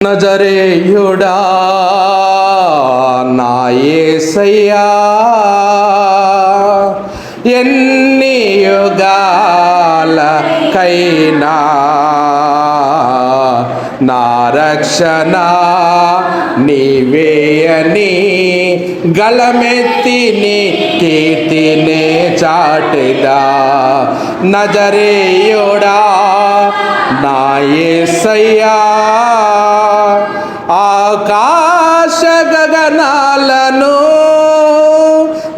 నజరేయుడా నా యేసయ్యా ఎన్ని యుగాలకైనా నా రక్షణ నీవేయని గలమెత్తి నీ కీర్తినే చాటిదా. నజరేయుడా నా యేసయ్యా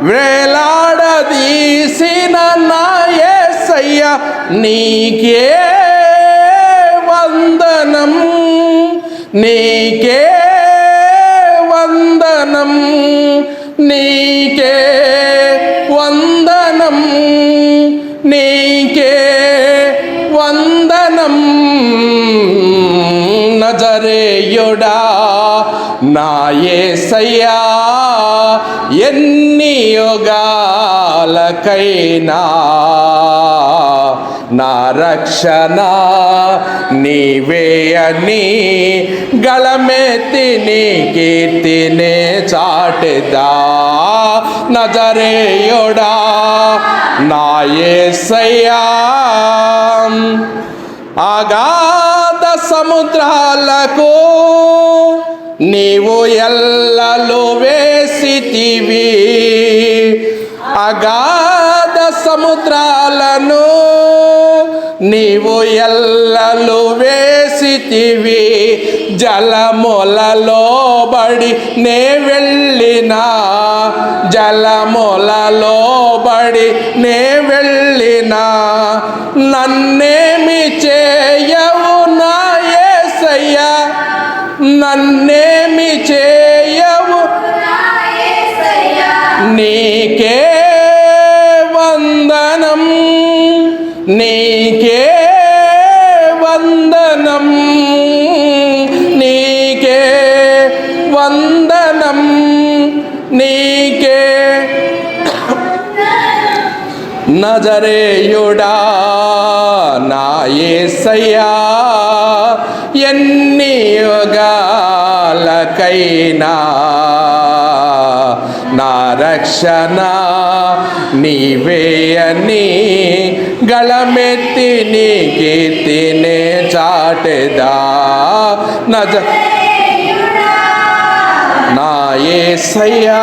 వేలాడదీసిన నా యేసయ్యా నీకే వందనం. నీకే వందనం. నీకే వందనం. నీకే వందనం. నజరేయుడా నా యేసయ్యా ఎన్ని యుగాలకైనా నా రక్షణ నీవే అని గళమెత్తి నీ కీర్తినే చాటిదా. నజరేయుడా నాయే యేసయ్యా అగాధ సముద్రాలకు నీవు ఎల్లలు వేసితివి. అగాధ సముద్రాలను నీవు ఎల్లలు వేసితివి. జలములలో బడి నే వెళ్ళినా. జలములలో బడి నే వెళ్ళినా. నన్నేమి చేయవు నజరేయుడా నా యేసయ్యా ఎన్ని యుగాలకైనా నా రక్షణ నీవే అని గళమెత్తి నీ కీర్తినే చాటెదా. నజ నా యేసయ్యా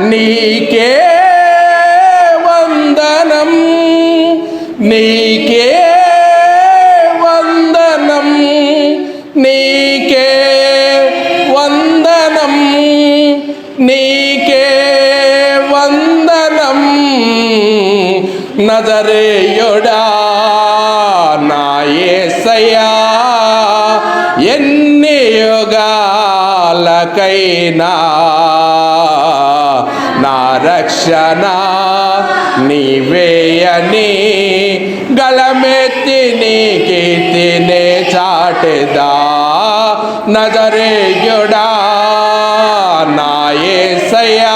నీకే వందనం నీకే వందనం నీకే వందనం నీకే వందనం. నజరేయుడా నాయసయా ఎన్ని యుగాలకైనా నా రక్షణ నీవేయని గలమెత్తి నీ కీర్తినే చాటెదా. నజరేయుడా నాయసయ్యా